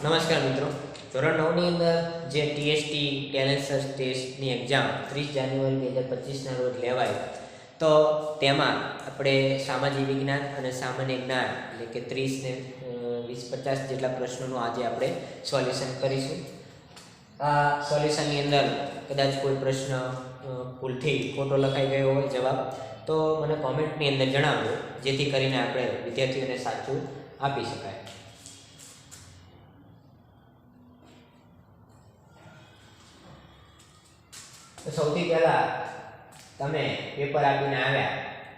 નમસ્કાર મિત્રો. ધોરણ નવની અંદર જે ટીએસટી ટેલેન્ટ સર્ચ ટેસ્ટની એક્ઝામ ત્રીસ જાન્યુઆરી બે હજાર પચીસના રોજ લેવાય, તો તેમાં આપણે સામાજિક વિજ્ઞાન અને સામાન્ય જ્ઞાન, એટલે કે ત્રીસ ને વીસ પચાસ જેટલા પ્રશ્નોનું આજે આપણે સોલ્યુશન કરીશું. આ સોલ્યુશનની અંદર કદાચ કોઈ પ્રશ્ન ભૂલથી ખોટો લખાઈ ગયો હોય જવાબ, તો મને કોમેન્ટની અંદર જણાવજો જેથી કરીને આપણે વિદ્યાર્થીઓને સાચું આપી શકાય. સૌથી પહેલાં તમે પેપર આપીને આવ્યા,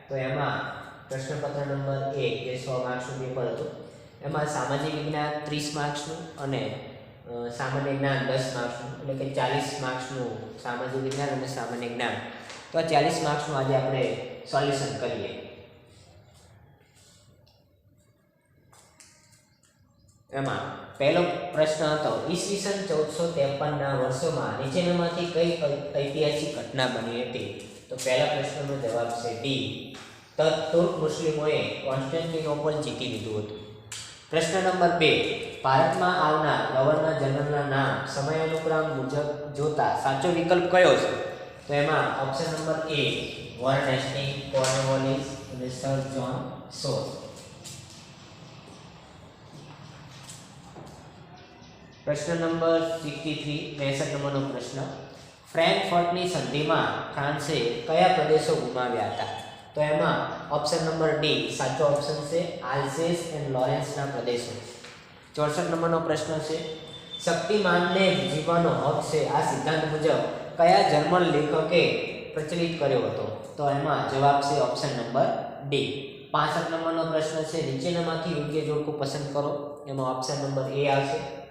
તો એમાં પ્રશ્નપત્ર નંબર એક જે સો માર્ક્સનું પેપર હતું, એમાં સામાજિક વિજ્ઞાન ત્રીસ માર્ક્સનું અને સામાન્ય જ્ઞાન દસ માર્ક્સનું, એટલે કે ચાલીસ માર્ક્સનું સામાજિક વિજ્ઞાન અને સામાન્ય જ્ઞાન. તો આ ચાલીસ માર્ક્સનું આજે આપણે સોલ્યુશન કરીએ. એમાં પહેલો પ્રશ્ન હતો, ઈસવીસન ચૌદસો ત્રેપનના વર્ષોમાં નીચેનામાંથી કઈ ઐતિહાસિક ઘટના બની હતી? તો પહેલા પ્રશ્નનો જવાબ છે ડી. તુર્ક મુસ્લિમોએ કોન્સ્ટન્ટિનોપલ જીતી લીધું હતું. પ્રશ્ન નંબર બે. ભારતમાં આવનાર ગવર્નર જનરલના નામ, સમયાનુક્રમ મુજબ જોતા સાચો વિકલ્પ કયો છે? તો એમાં option number A Warren Hastings Cornwallis અને સર જોન સોલ પ્રશ્ન નંબર સિક્સટી થ્રી ત્રેસઠ નંબરનો પ્રશ્ન. ફ્રેન્કફર્ટની સંધિમાં ફ્રાન્સે કયા પ્રદેશો ગુમાવ્યા હતા? તો એમાં ઓપ્શન નંબર ડી, સાચો ઓપ્શન છે, આલ્સેસ એન્ડ લોરેન્સના પ્રદેશો. ચોસઠ નંબરનો પ્રશ્ન છે શક્તિમાનને જીવવાનો હક છે. આ સિદ્ધાંત મુજબ કયા જર્મન લેખકે પ્રચલિત કર્યો હતો? તો એમાં જવાબ છે ઓપ્શન નંબર ડી. પાસઠ નંબરનો પ્રશ્ન છે, નીચેનામાંથી યોગ્ય જોડકું પસંદ કરો. એમાં ઓપ્શન નંબર એ આવશે.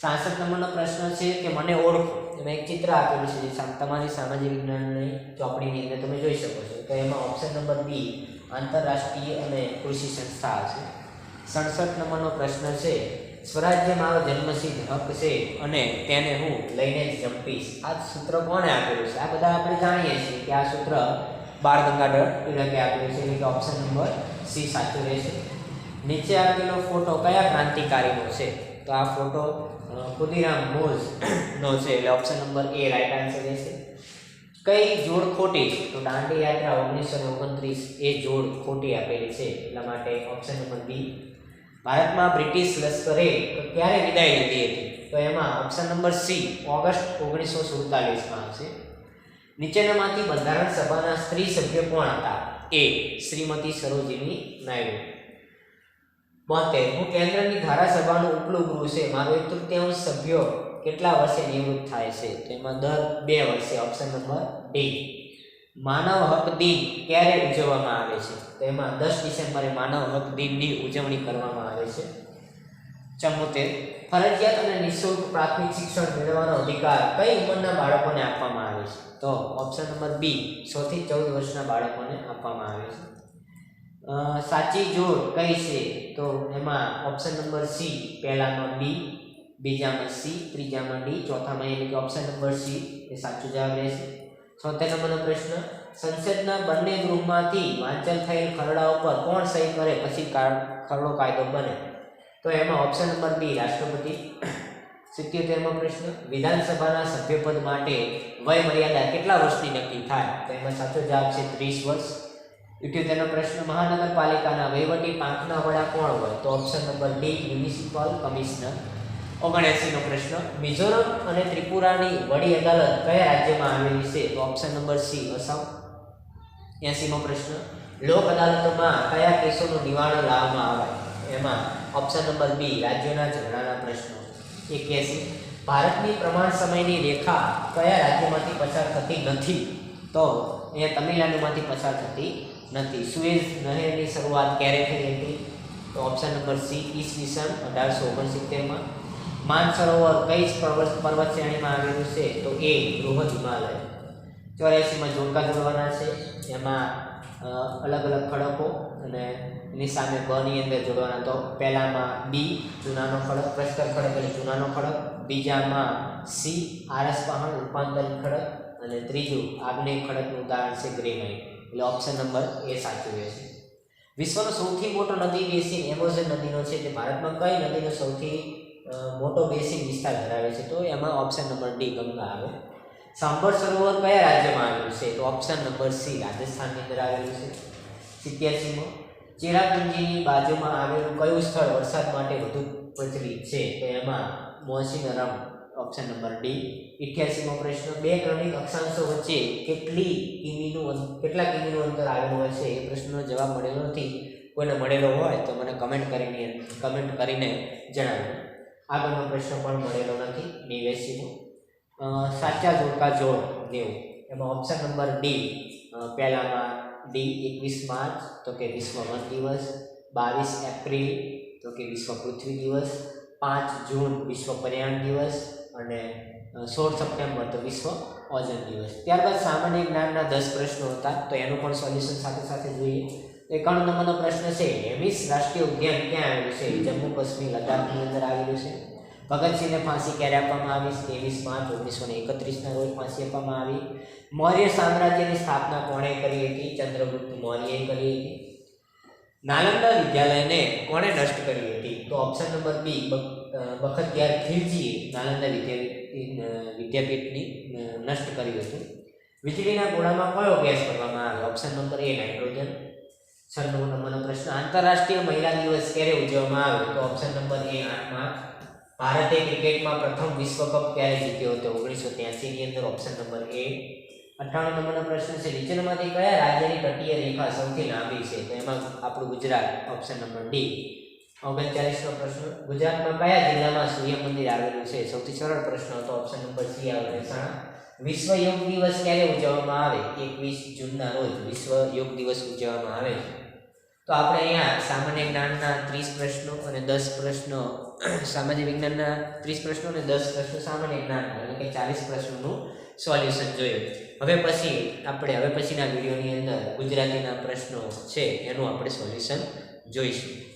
સાસઠ નંબરનો પ્રશ્ન છે કે મને ઓળખો. એમાં એક ચિત્ર આપેલું છે જે તમારી સામાજિક વિજ્ઞાનની ચોપડીની અંદર તમે જોઈ શકો છો. તો એમાં ઓપ્શન નંબર બી આંતરરાષ્ટ્રીય અને કૃષિ સંસ્થા છે સડસઠ નંબરનો પ્રશ્ન છે સ્વરાજ્ય મારો જન્મસિદ્ધ હક છે અને તેને હું લઈને જ જંપીશ. આ સૂત્ર કોણે આપેલું છે? આ બધા આપણે જાણીએ છીએ કે આ સૂત્ર બાળ ગંગાધર તિલકે આપેલું છે. એટલે કે ઓપ્શન નંબર સી સાચું રહેશે. નીચે આપેલો ફોટો કયા ક્રાંતિકારીનો છે? તો આ ફોટો ખુદીરામ બોઝ નો છે, એટલે option number A right answer રહેશે. કઈ જોડ ખોટી છે? તો દાંડી યાત્રા ઓગણીસો ને ઓગણત્રીસ એ જોડ ખોટી આપેલી છે, એટલા માટે ઓપ્શન નંબર બી ભારતમાં બ્રિટિશ લશ્કરે ક્યારે વિદાય લીધી હતી? તો એમાં ઓપ્શન નંબર સી ઓગસ્ટ ઓગણીસો સુડતાલીસમાં આવશે. નીચેનામાંથી બંધારણ સભાના સ્ત્રી સભ્ય કોણ હતા? એ શ્રીમતી સરોજિની નાયડુ. બોતેર હું કેન્દ્રની ધારાસભાનું ઉપલું ગૃહ છે, મારો એક તૃતીયાંશ સભ્યો કેટલા વર્ષે નિવૃત્ત થાય છે? તો એમાં દર બે વર્ષે ઓપ્શન નંબર ડી માનવ હક દિન ક્યારે ઉજવવામાં આવે છે? તો એમાં દસ ડિસેમ્બરે માનવ હક દિનની ઉજવણી કરવામાં આવે છે. ચમોતેર. ફરજિયાત અને નિઃશુલ્ક પ્રાથમિક શિક્ષણ મેળવવાનો અધિકાર કઈ ઉંમરના બાળકોને આપવામાં આવે છે? તો ઓપ્શન નંબર બી થી ચૌદ વર્ષના બાળકોને આપવામાં આવે છે. સાચી જોડ કઈ છે? તો એમાં ઓપ્શન નંબર સી પહેલામાં બી બીજામાં સી ત્રીજામાં ડી ચોથામાં એટલે કે ઓપ્શન નંબર સી એ સાચો જવાબ રહેશે. છોતેર નંબરનો પ્રશ્ન, સંસદના બંને ગૃહમાંથી વાંચન થયેલ ખરડાઓ પર કોણ સહી કરે પછી ખરડો કાયદો બને? તો એમાં ઓપ્શન નંબર બી રાષ્ટ્રપતિ. સિત્યોતેરમો પ્રશ્ન, વિધાનસભાના સભ્યપદ માટે વય મર્યાદા કેટલા વર્ષની નક્કી થાય? તો એમાં સાચો જવાબ છે ત્રીસ વર્ષ. ઇઠ્યોતેરનો પ્રશ્ન મહાનગરપાલિકાના વહીવટી પાંખના વડા કોણ હોય? તો option number D municipal commissioner ઓગણએંસીનો પ્રશ્ન, મિઝોરમ અને ત્રિપુરાની વડી અદાલત કયા રાજ્યમાં આવેલી છે? તો ઓપ્શન નંબર સી અસમ. એંસીમો પ્રશ્ન, લોક અદાલતોમાં કયા કેસોનું નિવારણ લાવવામાં આવે? એમાં ઓપ્શન નંબર બી રાજ્યોના ઝઘડાના પ્રશ્નો. એક્યાસી, ભારતની પ્રમાણ સમયની રેખા કયા રાજ્યમાંથી પસાર થતી નથી? તો એ તમિલનાડુમાંથી પસાર થતી નથી. સુએઝ નહેરની શરૂઆત ક્યારે થઈ હતી? તો ઓપ્શન નંબર સી ઈસવીસન અઢારસો ઓગણસિત્તેરમાં. માનસરોવર કઈ પર્વત પર્વત શ્રેણીમાં આવેલું છે? તો એ બૃહદ હિમાલય. ચોર્યાસીમાં જોડકા જોડવાના છે. એમાં અલગ અલગ ખડકો અને એની સામે બની અંદર જોડવાના. તો પહેલામાં બી જૂનાનો ખડક પ્રસ્તર ખડક એટલે જૂનાનો ખડક. બીજામાં સી આરસ પહાડ રૂપાંતરિત ખડક અને ત્રીજું, આગ્નેય ખડકનું ઉદાહરણ છે ગ્રેનાઇટ. એટલે ઓપ્શન નંબર એ સાચું રહેશે. વિશ્વનો સૌથી મોટો નદી બેસિન એમેઝોન નદીનો છે તે ભારતમાં કઈ નદીનો સૌથી મોટો બેસિન વિસ્તાર ધરાવે છે તો એમાં ઓપ્શન નંબર ડી ગંગા આવે. સાંભર સરોવર કયા રાજ્યમાં આવેલું છે? તો ઓપ્શન નંબર સી રાજસ્થાનની અંદર આવેલું છે. સિત્યાસીમાં. ચેરાપુંજીની બાજુમાં આવેલું કયું સ્થળ વરસાદ માટે વધુ પ્રચલિત છે? તો એમાં મોસીનરમ ઓપ્શન નંબર ડી ઇઠ્યાસીમો પ્રશ્ન, બે ક્રમિક અક્ષાંશો વચ્ચે કેટલી કિમીનું કેટલા કિમીનું અંતર આવેલું હોય છે? એ પ્રશ્નનો જવાબ મળેલો નથી. કોઈને મળેલો હોય તો મને કમેન્ટ કરીને કમેન્ટ કરીને જણાવો. આગળનો પ્રશ્ન પણ મળેલો નથી નેવ્યાસીમો સાચા જોડકા જોડ નેવું. એમાં ઓપ્શન નંબર ડી પહેલામાં ડી એકવીસ માર્ચ, તો કે વિશ્વ વન દિવસ. બાવીસ એપ્રિલ, તો કે વિશ્વ પૃથ્વી દિવસ. પાંચ જૂન, વિશ્વ પર્યાવરણ દિવસ. અને સોળ સપ્ટેમ્બર તો વિશ્વ ઓઝોન દિવસ. ત્યારબાદ સામાન્ય જ્ઞાનના દસ પ્રશ્નો હતા, તો એનું પણ સોલ્યુશન સાથે સાથે જોઈએ. એકાણું નંબરનો પ્રશ્ન છે હેમિસ રાષ્ટ્રીય ઉદ્યાન ક્યાં આવેલું છે? જમ્મુ કાશ્મીર, લદ્દાખની અંદર આવેલું છે. ભગતસિંહને ફાંસી ક્યારે આપવામાં આવી? ત્રેવીસ પાંચ ઓગણીસો ને એકત્રીસના રોજ ફાંસી આપવામાં આવી. મૌર્ય સામ્રાજ્યની સ્થાપના કોણે કરી હતી? ચંદ્રગુપ્ત મૌર્યએ કરી હતી. નાલંદા વિદ્યાલયને કોણે નષ્ટ કરી હતી? તો ઓપ્શન નંબર બી બખતિયાર ખિલજીએ નાલંદા વિદ્યા વિદ્યાપીઠની નષ્ટ કર્યું હતું. વીજળીના ગોળામાં કયો ગેસ કરવામાં આવ્યો ઓપ્શન નંબર એ નાઇટ્રોજન છન્નું નંબરનો પ્રશ્ન, આંતરરાષ્ટ્રીય મહિલા દિવસ ક્યારે ઉજવવામાં આવ્યો તો ઓપ્શન નંબર એ આઠ માર્ચ ભારતે ક્રિકેટમાં પ્રથમ વિશ્વ કપ ક્યારે જીત્યો હતો? ઓગણીસો ત્યાસીની અંદર ઓપ્શન નંબર એ અઠ્ઠાણું નંબરનો પ્રશ્ન છે, નીચેનામાંથી કયા રાજ્યની તટીય રેખા સૌથી લાંબી છે? તો એમાં આપણું ગુજરાત ઓપ્શન નંબર ડી ઓગણચાલીસનો પ્રશ્ન. ગુજરાતમાં કયા જિલ્લામાં સૂર્ય મંદિર આવેલું છે? સૌથી સરળ પ્રશ્ન હતો ઓપ્શન નંબર સી આવે મહેસાણા વિશ્વ યોગ દિવસ ક્યારે ઉજવવામાં આવે? એકવીસ જૂનના રોજ વિશ્વ યોગ દિવસ ઉજવવામાં આવે છે. તો આપણે અહીંયા સામાન્ય જ્ઞાનના ત્રીસ પ્રશ્નો અને દસ પ્રશ્નો સામાજિક વિજ્ઞાનના ત્રીસ પ્રશ્નો અને દસ પ્રશ્નો સામાન્ય જ્ઞાનના, એટલે કે ચાલીસ પ્રશ્નોનું સોલ્યુશન જોયું. હવે પછી આપણે, હવે પછીના વિડીયોની અંદર ગુજરાતીના પ્રશ્નો છે, એનું આપણે સોલ્યુશન જોઈશું.